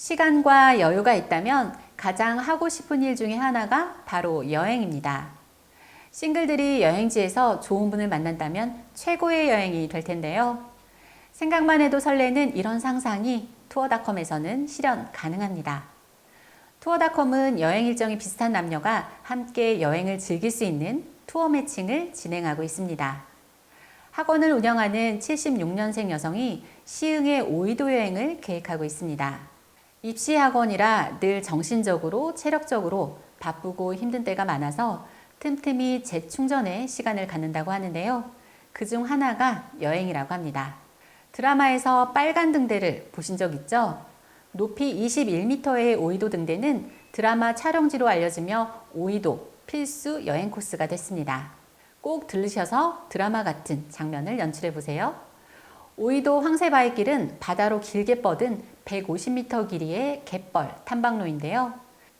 시간과 여유가 있다면 가장 하고 싶은 일 중에 하나가 바로 여행입니다. 싱글들이 여행지에서 좋은 분을 만난다면 최고의 여행이 될 텐데요. 생각만 해도 설레는 이런 상상이 투어닷컴에서는 실현 가능합니다. 투어닷컴은 여행 일정이 비슷한 남녀가 함께 여행을 즐길 수 있는 투어 매칭을 진행하고 있습니다. 학원을 운영하는 76년생 여성이 시흥의 오이도 여행을 계획하고 있습니다. 입시 학원이라 늘 정신적으로, 체력적으로 바쁘고 힘든 때가 많아서 틈틈이 재충전에 시간을 갖는다고 하는데요. 그 중 하나가 여행이라고 합니다. 드라마에서 빨간 등대를 보신 적 있죠? 높이 21m의 오이도 등대는 드라마 촬영지로 알려지며 오이도 필수 여행 코스가 됐습니다. 꼭 들르셔서 드라마 같은 장면을 연출해 보세요. 오이도 황새바위 길은 바다로 길게 뻗은 150m 길이의 갯벌 탐방로인데요.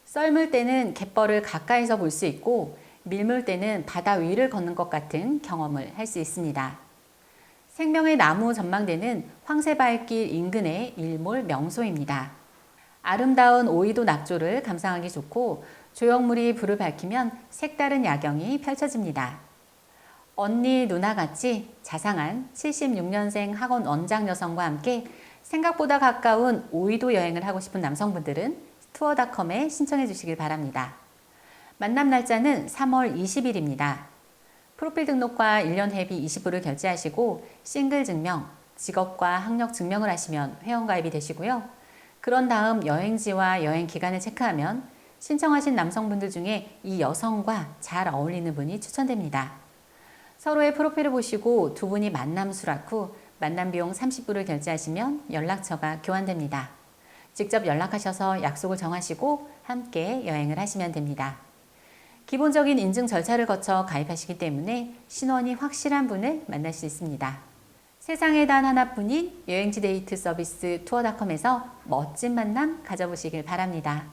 썰물 때는 갯벌을 가까이서 볼 수 있고 밀물 때는 바다 위를 걷는 것 같은 경험을 할 수 있습니다. 생명의 나무 전망대는 황새바위길 인근의 일몰 명소입니다. 아름다운 오이도 낙조를 감상하기 좋고 조형물이 불을 밝히면 색다른 야경이 펼쳐집니다. 언니 누나 같이 자상한 76년생 학원 원장 여성과 함께 생각보다 가까운 오이도 여행을 하고 싶은 남성분들은 투어닷컴에 신청해 주시길 바랍니다. 만남 날짜는 3월 20일입니다. 프로필 등록과 1년 회비 20불을 결제하시고 싱글 증명, 직업과 학력 증명을 하시면 회원가입이 되시고요. 그런 다음 여행지와 여행 기간을 체크하면 신청하신 남성분들 중에 이 여성과 잘 어울리는 분이 추천됩니다. 서로의 프로필을 보시고 두 분이 만남 수락 후 만남 비용 30불을 결제하시면 연락처가 교환됩니다. 직접 연락하셔서 약속을 정하시고 함께 여행을 하시면 됩니다. 기본적인 인증 절차를 거쳐 가입하시기 때문에 신원이 확실한 분을 만날 수 있습니다. 세상에 단 하나뿐인 여행지 데이트 서비스 투어닷컴에서 멋진 만남 가져보시길 바랍니다.